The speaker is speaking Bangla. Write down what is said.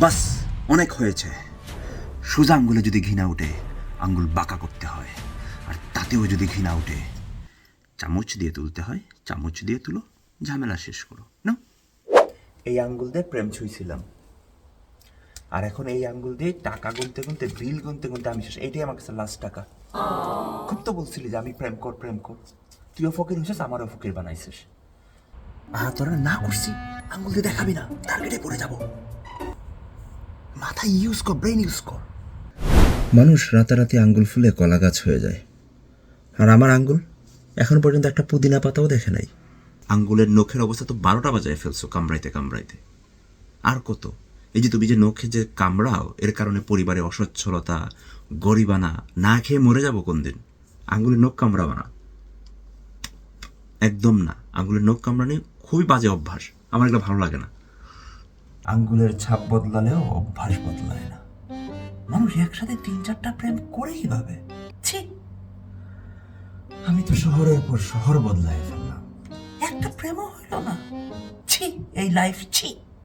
বাস, অনেক হয়েছে। সোজা আঙ্গুলে যদি ঘৃণা উঠে, আঙ্গুল বাঁকা করতে হয়। আর তাতেও যদি ঘৃণা উঠে, চামচ দিয়ে তুলতে হয়, চামচ দিয়ে তুলো, ঝামেলা শেষ করো। না এই আঙ্গুল দিয়ে প্রেম ছুঁইছিলাম। আর এখন এই আঙ্গুল দিয়ে টাকা গুনতে গুনতে বিল গুনতে গুনতে আমি শেষ। এইটাই আমার কাছে লাস্ট টাকা। খুব তো বলছিলি যে আমি প্রেম কর প্রেম কর। তুইও ফকির হয়েছিস আমারও ফকির বানাইছিস আহ, তোরা না করছি, আঙ্গুল দিয়ে দেখাবি না। টার্গেটে পড়ে যাব। মাথা ইউজ কর ব্রেন ইউজ কর। মানুষ রাতারাতি আঙ্গুল ফুলে কলা গাছ হয়ে যায়। আর আমার আঙ্গুল? এখন পর্যন্ত একটা পুদিনা পাতাও দেখে নাই। আঙ্গুলের নখের অবস্থা তো বারোটা বাজায় ফেলছো কামড়াইতে কামড়াইতে। আর কত? এই যে তুমি যে নখে যে কামড়াও এর কারণে পরিবারে অসচ্ছলতা গরিবানা না খেয়ে মরে যাব কোন দিন? আঙ্গুলের নখ কামড়াবা না। একদম না। আঙ্গুলের নখ কামড়ানি খুবই বাজে অভ্যাস। আমার এটা ভালো লাগে না। আঙ্গুলের ছাপ বদলালেও অভ্যাস বদলায় না। মানুষ একসাথে তিন চারটা প্রেম করে কীভাবে? ছি! আমি তো শহরের পর শহর বদলায় ফেললাম। একটা প্রেমও হইল না। ছি, এই লাইফ ছি!